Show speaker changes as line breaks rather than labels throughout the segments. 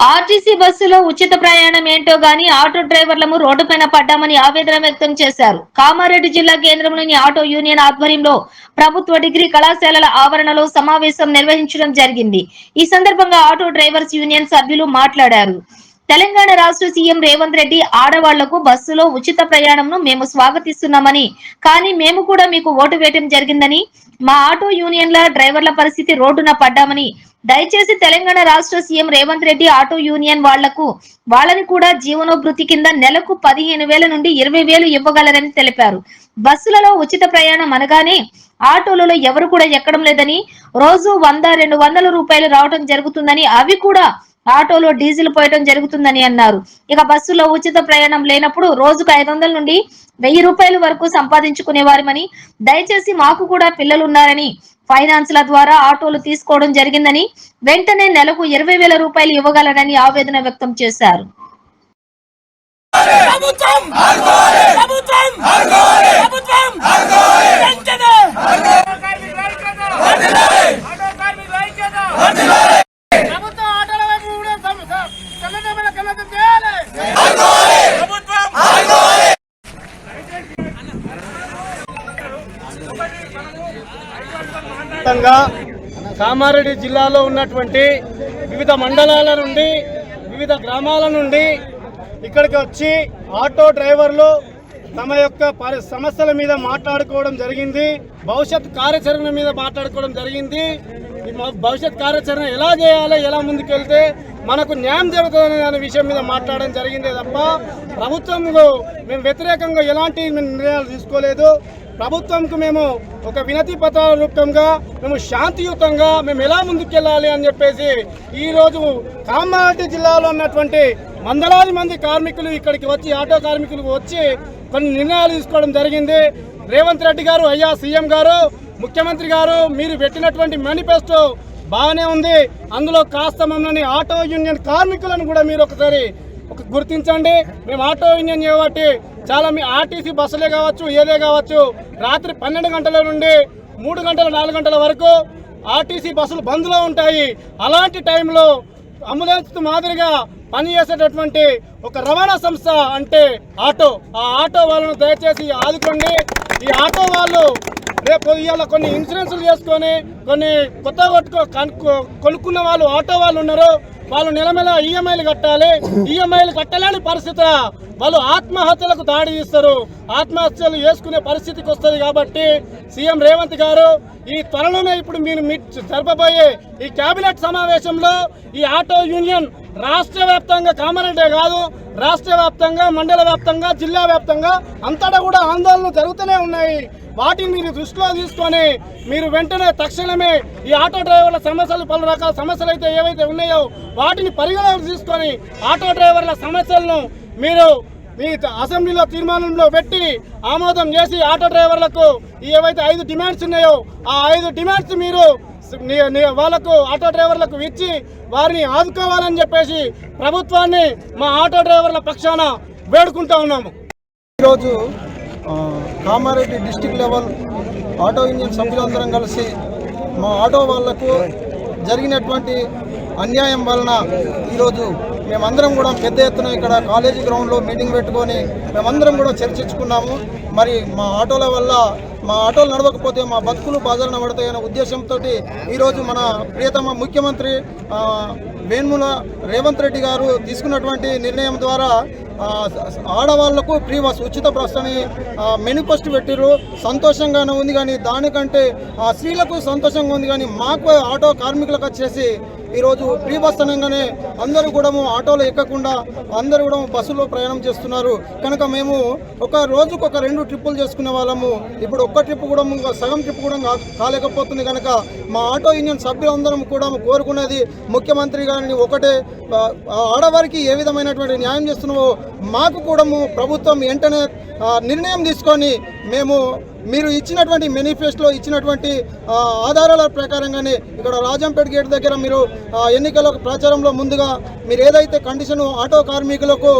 RTC బస్సులో ఉచిత ప్రయాణం ఏంటో గాని ఆటో డ్రైవర్లము రోడ్డుపైన పడ్డామని ఆవేదన వ్యక్తం చేశారు. కామారెడ్డి జిల్లా కేంద్రంలోని ఆటో యూనియన్ ఆధ్వర్యంలో ప్రభుత్వ డిగ్రీ కళాశాలల ఆవరణలో సమావేశం నిర్వహించడం జరిగింది. ఈ సందర్భంగా ఆటో డ్రైవర్స్ యూనియన్ సభ్యులు మాట్లాడారు. తెలంగాణ రాష్ట్ర సీఎం రేవంత్ రెడ్డి ఆడవాళ్ళకు బస్సులో ఉచిత ప్రయాణంను మేము స్వాగతిస్తున్నామని. కానీ మేము కూడా మీకు ఓటు వేయటం జరిగిందని మా ఆటో యూనియన్ల డ్రైవర్ల పరిస్థితి రోడ్డున పడ్డామని. దయచేసి తెలంగాణ రాష్ట్ర CM Revanth Reddy auto union వాళ్ళకు వాళ్ళని కూడా జీవనోభృతి కింద నెలకు పదిహేను వేల నుండి ఇరవై వేలు ఇవ్వగలరని తెలిపారు. బస్సులలో ఉచిత ప్రయాణం అనగానే ఆటోలలో ఎవరు కూడా ఎక్కడం లేదని రోజు వంద రెండు వందల రూపాయలు రావడం జరుగుతుందని అవి కూడా ఆటోలో డీజిల్ పోయటం జరుగుతుందని అన్నారు. ఇక బస్సులో ఉచిత ప్రయాణం లేనప్పుడు రోజుకు ఐదు వందల నుండి వెయ్యి రూపాయల వరకు సంపాదించుకునేవారమని దయచేసి మాకు కూడా పిల్లలు ఉన్నారని ఫైనాన్స్ ల ద్వారా ఆటోలు తీసుకోవడం జరిగిందని వెంటనే నెలకు ఇరవై వేల రూపాయలు ఇవ్వగలరని ఆవేదన వ్యక్తం చేశారు.
ప్రభుత్వం ఆటోల వైపు కూడా సమ- స- సమన్వయమైన కన్నతం చేయాలి ప్రభుత్వం
వ్యాప్తంగా కామారెడ్డి జిల్లాలో ఉన్నటువంటి వివిధ మండలాల నుండి వివిధ గ్రామాల నుండి ఇక్కడికి వచ్చి ఆటో డ్రైవర్లు తమ యొక్క పరి సమస్యల మీద మాట్లాడుకోవడం జరిగింది. భవిష్యత్ కార్యాచరణ మీద మాట్లాడుకోవడం జరిగింది. భవిష్యత్ కార్యాచరణ ఎలా చేయాలి ఎలా ముందుకెళ్తే మనకు న్యాయం జరుగుతుంది అనే విషయం మీద మాట్లాడడం జరిగిందే తప్ప ప్రభుత్వంలో మేము వ్యతిరేకంగా ఎలాంటి నిర్ణయాలు తీసుకోలేదు. ప్రభుత్వంకు మేము ఒక వినతి పత్రాల రూపంగా మేము శాంతియుతంగా మేము ఎలా ముందుకెళ్ళాలి అని చెప్పేసి ఈరోజు కామారెడ్డి జిల్లాలో ఉన్నటువంటి వందలాది మంది కార్మికులు ఇక్కడికి వచ్చి ఆటో కార్మికులు వచ్చి కొన్ని నిర్ణయాలు తీసుకోవడం జరిగింది. రేవంత్ రెడ్డి గారు అయ్యా సీఎం గారు ముఖ్యమంత్రి గారు మీరు పెట్టినటువంటి మేనిఫెస్టో బాగానే ఉంది. అందులో కాస్త మమ్మల్ని ఆటో యూనియన్ కార్మికులను కూడా మీరు ఒకసారి గుర్తించండి మేము ఆటో యూనియన్ కాబట్టి చాలా మీ ఆర్టీసీ బస్సులే కావచ్చు ఏదే కావచ్చు రాత్రి పన్నెండు గంటల నుండి మూడు గంటల నాలుగు గంటల వరకు ఆర్టీసీ బస్సులు బంద్లో ఉంటాయి. అలాంటి టైంలో అంబులెన్స్ మాదిరిగా పనిచేసేటటువంటి ఒక రవాణా సంస్థ అంటే ఆటో. ఆ ఆటో వాళ్ళను దయచేసి ఆదుకోండి. ఈ ఆటో వాళ్ళు రేపు ఇవాళ కొన్ని ఇన్సూరెన్స్లు చేసుకొని కొన్ని కొత్త కొట్టుకో కొనుక్కున్న వాళ్ళు ఆటో వాళ్ళు ఉన్నారు. వాళ్ళు నెల నెల ఈఎంఐలు కట్టాలి. ఈఎంఐలు కట్టలేని పరిస్థితి వాళ్ళు ఆత్మహత్యలకు దాడి ఇస్తారు ఆత్మహత్యలు చేసుకునే పరిస్థితికి వస్తుంది కాబట్టి సీఎం రేవంత్ గారు ఈ త్వరలోనే ఇప్పుడు మీరు మీ జరపబోయే ఈ కేబినెట్ సమావేశంలో ఈ ఆటో యూనియన్ రాష్ట్ర వ్యాప్తంగా కామారెడ్డే కాదు రాష్ట్ర వ్యాప్తంగా మండల వ్యాప్తంగా జిల్లా వ్యాప్తంగా అంతటా కూడా ఆందోళనలు జరుగుతూనే ఉన్నాయి. వాటిని మీరు దృష్టిలో తీసుకొని మీరు వెంటనే తక్షణమే ఈ ఆటో డ్రైవర్ల సమస్యలు పలు రకాల సమస్యలు అయితే ఏవైతే ఉన్నాయో వాటిని పరిగణలోకి తీసుకొని ఆటో డ్రైవర్ల సమస్యలను మీరు మీ అసెంబ్లీలో తీర్మానంలో పెట్టి ఆమోదం చేసి ఆటో డ్రైవర్లకు ఏవైతే ఐదు డిమాండ్స్ ఉన్నాయో ఆ ఐదు డిమాండ్స్ మీరు వాళ్ళకు ఆటో డ్రైవర్లకు ఇచ్చి వారిని ఆదుకోవాలని చెప్పేసి ప్రభుత్వాన్ని మా ఆటో డ్రైవర్ల పక్షాన వేడుకుంటా ఉన్నాము.
ఈరోజు Kamareddy district level auto union సభ్యులందరం కలిసి మా ఆటో వాళ్ళకు జరిగినటువంటి అన్యాయం వలన ఈరోజు మేమందరం కూడా పెద్ద ఎత్తున ఇక్కడ కాలేజీ గ్రౌండ్లో మీటింగ్ పెట్టుకొని మేమందరం కూడా చర్చించుకున్నాము. మరి మా ఆటోల వల్ల మా ఆటోలు నడవకపోతే మా బతుకులు బాధలు పడతాయనే ఉద్దేశంతో ఈరోజు మన ప్రియతమ ముఖ్యమంత్రి వేణుముల రేవంత్ రెడ్డి గారు తీసుకున్నటువంటి నిర్ణయం ద్వారా ఆడవాళ్ళకు ఫ్రీ బస్ ఉచిత బస్ అని మెనిఫెస్ట్ పెట్టిర్రు. సంతోషంగానే ఉంది కానీ దానికంటే ఆ, స్త్రీలకు సంతోషంగా ఉంది కానీ మాకు ఆటో కార్మికులకు వచ్చేసి ఈరోజు ఫ్రీ బస్ అనగానే అందరూ కూడా ఆటోలో ఎక్కకుండా అందరూ కూడా బస్సులో ప్రయాణం చేస్తున్నారు. కనుక మేము ఒక రోజుకు ఒక రెండు ట్రిప్పులు చేసుకునే వాళ్ళము. ఇప్పుడు ఒక్క ట్రిప్ కూడా సగం ట్రిప్ కూడా కాలేకపోతుంది కనుక మా ఆటో యూనియన్ సభ్యులందరం కూడా కోరుకునేది ముఖ్యమంత్రి గారిని ఒకటే. ఆడవారికి ఏ విధమైనటువంటి న్యాయం చేస్తున్నావో మాకు కూడా ప్రభుత్వం వెంటనే నిర్ణయం తీసుకొని మేము మీరు ఇచ్చినటువంటి మేనిఫెస్టోలో ఇచ్చినటువంటి ఆధారాల ప్రకారంగానే ఇక్కడ రాజంపేట గేట్ దగ్గర మీరు ఎన్నికల ప్రచారంలో ముందుగా మీరు ఏదైతే కండిషన్ ఆటో కార్మికులకు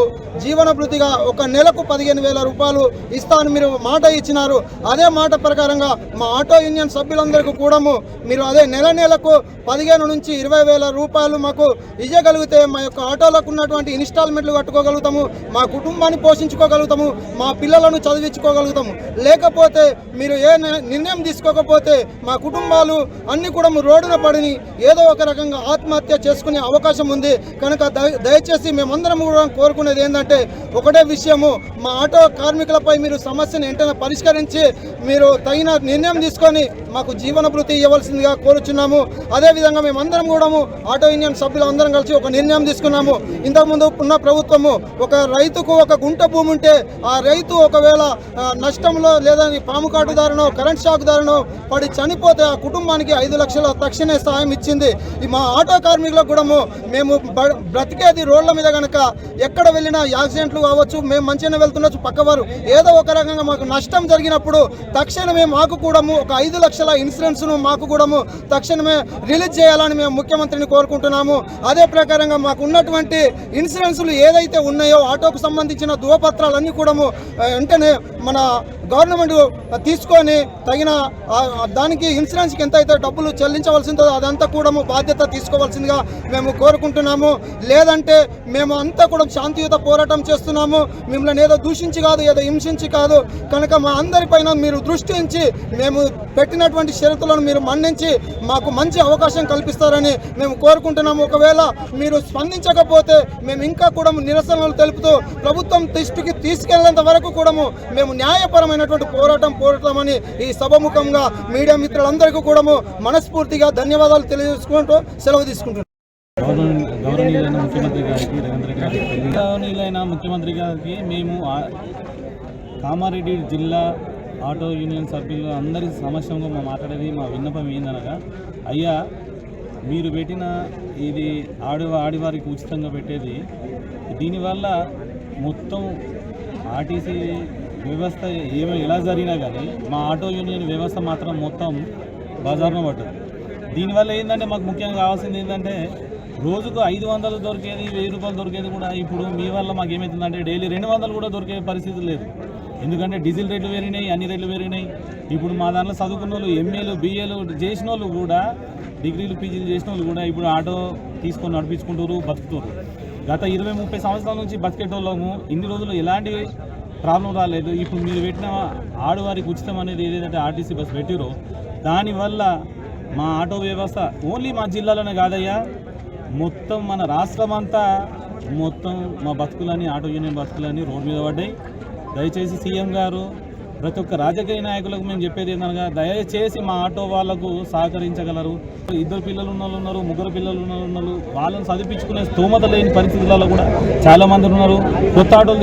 జీవనభృతిగా ఒక నెలకు పదిహేను వేల రూపాయలు ఇస్తా అని మీరు మాట ఇచ్చినారు అదే మాట ప్రకారంగా మా ఆటో యూనియన్ సభ్యులందరికీ కూడాము మీరు అదే నెల నెలకు పదిహేను నుంచి ఇరవై వేల రూపాయలు మాకు ఇవ్వగలిగితే మా యొక్క ఆటోలకు ఉన్నటువంటి ఇన్స్టాల్మెంట్లు కట్టుకోగలుగుతాము మా కుటుంబాన్ని పోషించుకోగలుగుతాము మా పిల్లలను చదివించుకోగలుగుతాము. లేకపోతే మీరు ఏ నిర్ణయం తీసుకోకపోతే మా కుటుంబాలు అన్ని కూడా రోడ్డున పడిని ఏదో ఒక రకంగా ఆత్మహత్య చేసుకునే అవకాశం ఉంది. కనుక దయచేసి మేమందరం కూడా కోరుకునేది ఏంటంటే ఒకటే విషయము. మా ఆటో కార్మికులపై మీరు సమస్యను వెంటనే పరిష్కరించి మీరు తగిన నిర్ణయం తీసుకొని మాకు జీవన భృతి ఇవ్వవలసిందిగా కోరుచున్నాము. అదేవిధంగా మేమందరం కూడా ఆటో యూనియన్ సభ్యులు అందరం కలిసి ఒక నిర్ణయం తీసుకున్నాము. ఇంతకుముందు ఉన్న ప్రభుత్వము ఒక రైతుకు ఒక గుంట భూమి ఉంటే ఆ రైతు ఒకవేళ నష్టంలో లేదా పాము కాటుదారునో కరెంట్ షాక్ దారునో పడి చనిపోతే ఆ కుటుంబానికి ఐదు లక్షల తక్షణ సహాయం ఇచ్చింది. మా ఆటో కార్మికులకు కూడా మేము బ- బ్రతికేది రోడ్ల మీద కనుక ఎక్కడ వెళ్ళినా యాక్సిడెంట్లు కావచ్చు మేము మంచిగానే వెళ్తుండొచ్చు పక్కవారు ఏదో ఒక రకంగా మాకు నష్టం జరిగినప్పుడు తక్షణమే మాకు కూడా ఒక ఐదు లక్షల ఇన్సూరెన్స్ను మాకు కూడా తక్షణమే రిలీజ్ చేయాలని మేము ముఖ్యమంత్రిని కోరుకుంటున్నాము. అదే ప్రకారంగా మాకు ఉన్నటువంటి ఇన్సూరెన్సులు ఏదైతే ఉన్నాయో ఆటోకు సంబంధించిన ధృవపత్రాలన్నీ కూడా వెంటనే మన గవర్నమెంట్ తీసుకొని తగిన దానికి ఇన్సూరెన్స్కి ఎంత అయితే డబ్బులు చెల్లించవలసిందో అదంతా కూడా బాధ్యత తీసుకోవాల్సిందిగా మేము కోరుకుంటున్నాము. లేదంటే మేము అంతా కూడా శాంతియుత పోరాటం చేస్తున్నాము. మిమ్మల్ని ఏదో దూషించి కాదు ఏదో హింసించి కాదు. కనుక మా అందరిపైన మీరు దృష్టి ఉంచి మేము పెట్టినటువంటి షరతులను మీరు మన్నించి మాకు మంచి అవకాశం కల్పిస్తారని మేము కోరుకుంటున్నాము. ఒకవేళ మీరు స్పందించకపోతే మేము ఇంకా కూడా నిరసనలు తెలుపుతూ ప్రభుత్వం దృష్టికి తీసుకెళ్ళేంత వరకు కూడా మేము తీవ్రమైనటువంటి పోరాటం పోరాటమని ఈ సభముఖంగా మీడియా మిత్రులందరికీ కూడా మనస్ఫూర్తిగా ధన్యవాదాలు తెలియజేసుకుంటూ సెలవు తీసుకుంటున్నాను
గౌరవనీయులైన ముఖ్యమంత్రి గారికి రేవంత్ గారికి గౌరవనీయులైన ముఖ్యమంత్రి గారికి మేము కామారెడ్డి జిల్లా ఆటో యూనియన్ సభ్యులు అందరి సమస్యంగా మా మాట్లాడేది మా విన్నపం ఏందనగా అయ్యా మీరు పెట్టిన ఇది ఆడి ఆడివారికి ఉచితంగా పెట్టేది దీనివల్ల మొత్తం ఆర్టీసీ వ్యవస్థ ఏమో ఎలా జరిగినా కానీ మా ఆటో యూనియన్ వ్యవస్థ మాత్రం మొత్తం బజార్ను పట్టదు దీనివల్ల ఏంటంటే మాకు ముఖ్యంగా కావాల్సింది ఏంటంటే రోజుకు ఐదు వందలు దొరికేది వెయ్యి రూపాయలు దొరికేది కూడా ఇప్పుడు మీ వల్ల మాకు ఏమవుతుందంటే డైలీ రెండు వందలు కూడా దొరికే పరిస్థితి లేదు. ఎందుకంటే డీజిల్ రేట్లు పెరిగినాయి అన్ని రేట్లు పెరిగినాయి. ఇప్పుడు మా దాంట్లో చదువుకున్న వాళ్ళు ఎంఏలు బిఏలు చేసిన వాళ్ళు కూడా డిగ్రీలు పీజీలు చేసిన వాళ్ళు కూడా ఇప్పుడు ఆటో తీసుకొని నడిపించుకుంటారు బతుకుతారు. గత ఇరవై ముప్పై సంవత్సరాల నుంచి బతికేటోళ్ళము. ఇన్ని రోజులు ఎలాంటి ప్రాబ్లం రాలేదు. ఇప్పుడు మీరు పెట్టిన ఆడవారికి ఉచితం అనేది ఏదైతే ఆర్టీసీ బస్ పెట్టిరో దానివల్ల మా ఆటో వ్యవస్థ ఓన్లీ మా జిల్లాలోనే కాదయ్యా. మొత్తం మన రాష్ట్రం అంతా మొత్తం మా బతుకులని ఆటో యూనియన్ బతుకులని రోడ్డు మీద పడ్డాయి. దయచేసి సీఎం గారు ప్రతి ఒక్క రాజకీయ నాయకులకు మేము చెప్పేది ఏంటనగా దయచేసి మా ఆటో వాళ్ళకు సహకరించగలరు. ఇద్దరు పిల్లలు ఉన్న వాళ్ళు ఉన్నారు ముగ్గురు పిల్లలు ఉన్న ఉన్నారు వాళ్ళని చదివించుకునే స్తోమత లేని పరిస్థితులలో కూడా చాలా మంది ఉన్నారు. కొత్త ఆటోలు తీసుకు